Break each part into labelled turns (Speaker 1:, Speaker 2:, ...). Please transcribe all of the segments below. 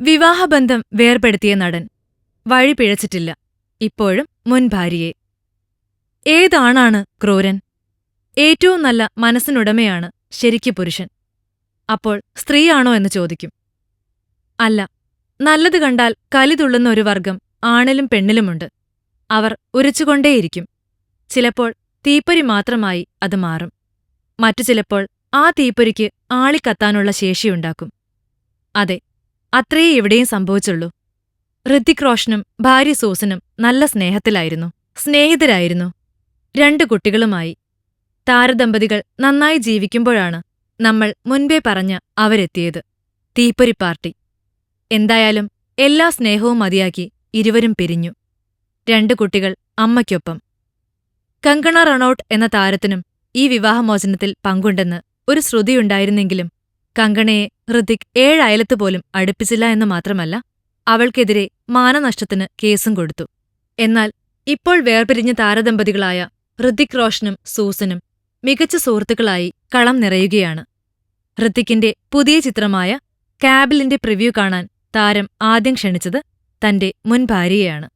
Speaker 1: വിവാഹബന്ധം വേർപെടുത്തിയ നടൻ വഴി പിഴച്ചിട്ടില്ല. ഇപ്പോഴും മുൻ ഭാര്യയെ. ഏതാണാണ് ക്രൂരൻ? ഏറ്റവും നല്ല മനസ്സിനുടമയാണ് ശരിക്കു പുരുഷൻ. അപ്പോൾ സ്ത്രീയാണോ എന്ന് ചോദിക്കും. അല്ല നല്ലത് കണ്ടാൽ കലിതുള്ളുന്ന ഒരു വർഗം ആണിലും പെണ്ണിലുമുണ്ട്. അവർ ഉരച്ചുകൊണ്ടേയിരിക്കും. ചിലപ്പോൾ തീപ്പൊരി മാത്രമായി അത് മാറും. മറ്റു ചിലപ്പോൾ ആ തീപ്പൊരിക്ക് ആളിക്കത്താനുള്ള ശേഷിയുണ്ടാക്കും. അതെ അത്രയേ എവിടെയും സംഭവിച്ചുള്ളൂ. ഋത്തിക് റോഷനും ഭാര്യ സൂസനും നല്ല സ്നേഹത്തിലായിരുന്നു. സ്നേഹിതരായിരുന്നു. രണ്ടു കുട്ടികളുമായി. താരദമ്പതികൾ നന്നായി ജീവിക്കുമ്പോഴാണ് നമ്മൾ മുൻപേ പറഞ്ഞ അവരെത്തിയത്. തീപ്പൊരി പാർട്ടി. എന്തായാലും എല്ലാ സ്നേഹവും മതിയാക്കി ഇരുവരും പിരിഞ്ഞു. രണ്ടു കുട്ടികൾ അമ്മയ്ക്കൊപ്പം. കങ്കണ റണൌട്ട് എന്ന താരത്തിനും ഈ വിവാഹമോചനത്തിൽ പങ്കുണ്ടെന്ന് ഒരു ശ്രുതിയുണ്ടായിരുന്നെങ്കിലും കങ്കണയെ ഹൃതിക് ഏഴയലത്ത് പോലും അടുപ്പിച്ചില്ല എന്ന് മാത്രമല്ല അവൾക്കെതിരെ മാനനഷ്ടത്തിന് കേസും കൊടുത്തു. എന്നാൽ ഇപ്പോൾ വേർപിരിഞ്ഞ താരദമ്പതികളായ ഹൃതിക് റോഷനും സൂസനും മികച്ച സുഹൃത്തുക്കളായി കളം നിറയുകയാണ്. ഹൃത്തിക്കിന്റെ പുതിയ ചിത്രമായ കാബിലിന്റെ പ്രിവ്യൂ കാണാൻ താരം ആദ്യം ക്ഷണിച്ചത് തന്റെ മുൻ ഭാര്യയാണ്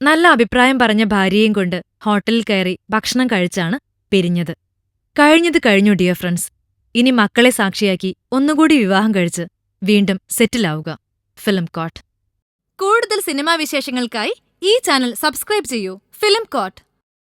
Speaker 1: നല്ല അഭിപ്രായം പറഞ്ഞ ഭാര്യയും കൊണ്ട് ഹോട്ടലിൽ കയറി ഭക്ഷണം കഴിച്ചാണ് പിരിഞ്ഞത്. കഴിഞ്ഞത് കഴിഞ്ഞു ഡിയർ ഫ്രണ്ട്സ്. ഇനി മക്കളെ സാക്ഷിയാക്കി ഒന്നുകൂടി വിവാഹം കഴിച്ച് വീണ്ടും സെറ്റിലാവുക. ഫിലിം കോട്ട്. കൂടുതൽ സിനിമാ വിശേഷങ്ങൾക്കായി ഈ ചാനൽ സബ്സ്ക്രൈബ് ചെയ്യൂ. Film coat.